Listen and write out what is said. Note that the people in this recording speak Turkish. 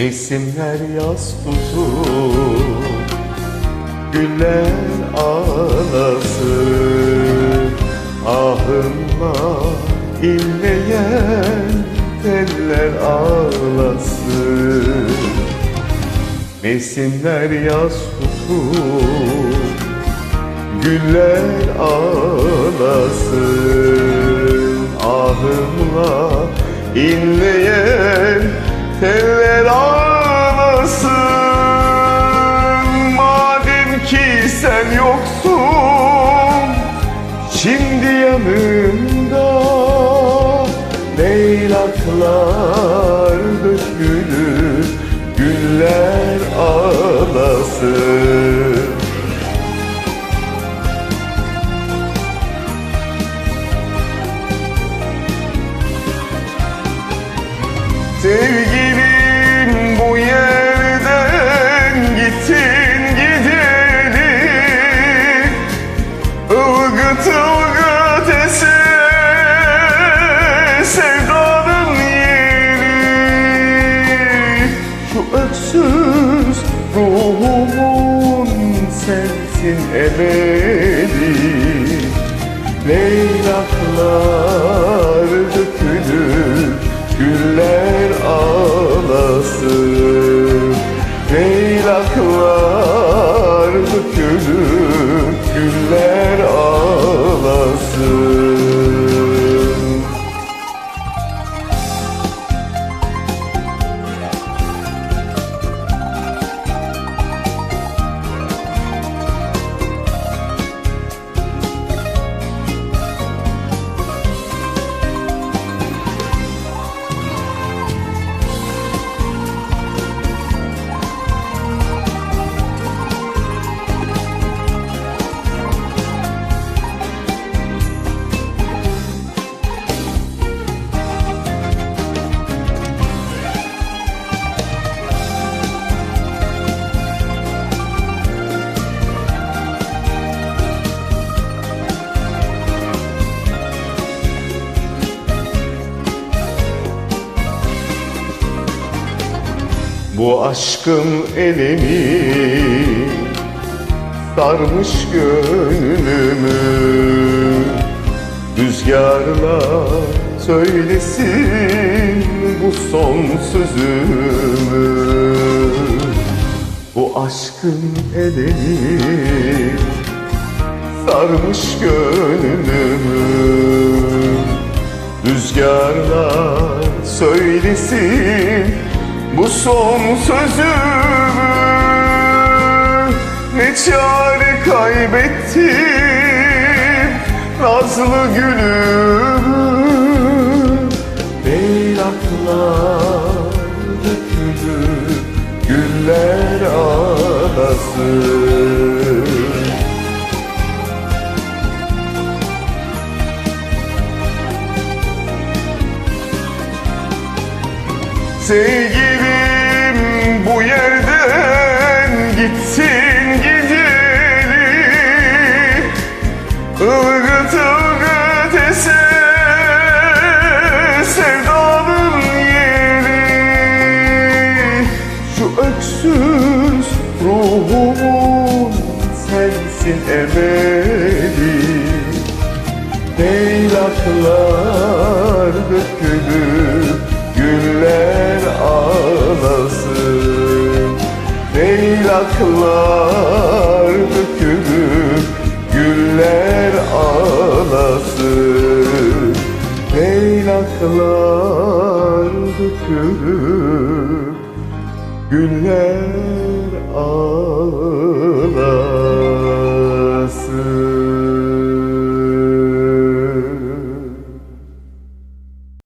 Mevsimler yaz tutur Güller ağlasın. Ahımla inleyen teller ağlasın. Mevsimler yaz tutur Güller ağlasın. Ahımla inleyen teller ağlasın Madem ki sen yoksun Şimdi yanımda Leylaklar dökülür Güller ağlasın. Sevgilim Ilgıt eser sevdanın yeri. Şu öksüz ruhumun sensin ebedi. Leylaklar Bu aşkın elemi sarmış gönlümü. Rüzgarlar söylesin bu son sözümü. Bu aşkın elemi sarmış gönlümü. Rüzgarlar söylesin bu son sözümü Ne çare kaybettim nazlı gülümü Leylaklar dökülür güller ağlasın Sevgilim bu yerden gitsin gideli Ilgıt ılgıt eser sevdanın yeri. Şu öksüz ruhumun sensin ebedi. Leylaklar güller ağlasın